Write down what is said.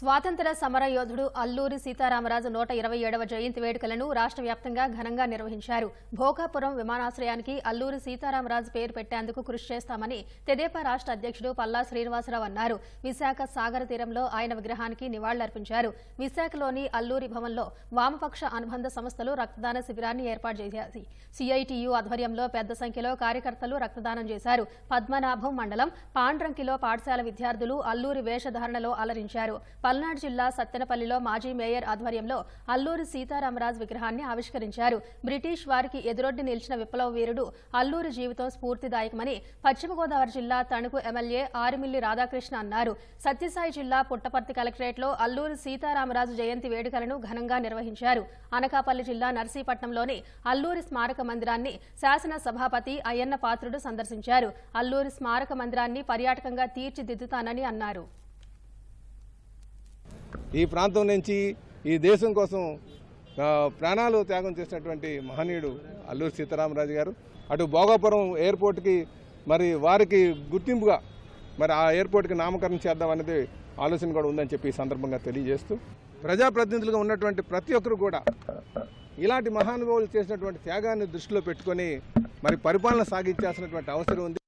స్వాతంత్ర సమర యోధుడు అల్లూరి సీతారామరాజు నూట ఇరవై ఏడవ జయంతి వేడుకలను రాష్ట్ర వ్యాప్తంగా ఘనంగా నిర్వహించారు. భోగాపురం విమానాశ్రయానికి అల్లూరి సీతారామరాజు పేరు పెట్టేందుకు కృషి చేస్తామని తెదేపా రాష్ట్ర అధ్యక్షుడు పల్లా శ్రీనివాసరావు అన్నారు. విశాఖ సాగర తీరంలో ఆయన విగ్రహానికి నివాళులర్పించారు. విశాఖలోని అల్లూరి భవన్లో వామపక్ష అనుబంధ సంస్థలు రక్తదాన శిబిరాన్ని ఏర్పాటు చేశాయి. సిఐటియు ఆధ్వర్యంలో పెద్ద సంఖ్యలో కార్యకర్తలు రక్తదానం చేశారు. పద్మనాభం మండలం పాండ్రంకిలో పాఠశాల విద్యార్థులు అల్లూరి వేషధారణలో అలరించారు. పల్నాడు జిల్లా సత్తెనపల్లిలో మాజీ మేయర్ ఆధ్వర్యంలో అల్లూరి సీతారామరాజు విగ్రహాన్ని ఆవిష్కరించారు. బ్రిటిష్ వారికి ఎదురొడ్డి నిలిచిన విప్లవ వీరుడు అల్లూరి జీవితం స్ఫూర్తిదాయకమని పశ్చిమ గోదావరి జిల్లా తణుకు ఎమ్మెల్యే ఆరిమిల్లి రాధాకృష్ణ అన్నారు. సత్యసాయి జిల్లా పుట్టపర్తి కలెక్టరేట్లో అల్లూరి సీతారామరాజు జయంతి వేడుకలను ఘనంగా నిర్వహించారు. అనకాపల్లి జిల్లా నర్సీపట్నంలోని అల్లూరి స్మారక మందిరాన్ని శాసన సభాపతి అయ్యన్న పాత్రుడు సందర్శించారు. అల్లూరి స్మారక మందిరాన్ని పర్యాటకంగా తీర్చిదిద్దుతానని అన్నారు. ఈ ప్రాంతం నుంచి ఈ దేశం కోసం ప్రాణాలు త్యాగం చేసినటువంటి మహనీయుడు అల్లూరి సీతారామరాజు గారు. అటు భోగాపురం ఎయిర్పోర్ట్కి మరి వారికి గుర్తింపుగా మరి ఆ ఎయిర్పోర్ట్కి నామకరణం చేద్దాం అనేది ఆలోచన కూడా ఉందని చెప్పి ఈ సందర్భంగా తెలియజేస్తూ ప్రజాప్రతినిధులుగా ఉన్నటువంటి ప్రతి ఒక్కరు కూడా ఇలాంటి మహానుభావులు చేసినటువంటి త్యాగాన్ని దృష్టిలో పెట్టుకొని మరి పరిపాలన సాగించాల్సినటువంటి అవసరం ఉంది.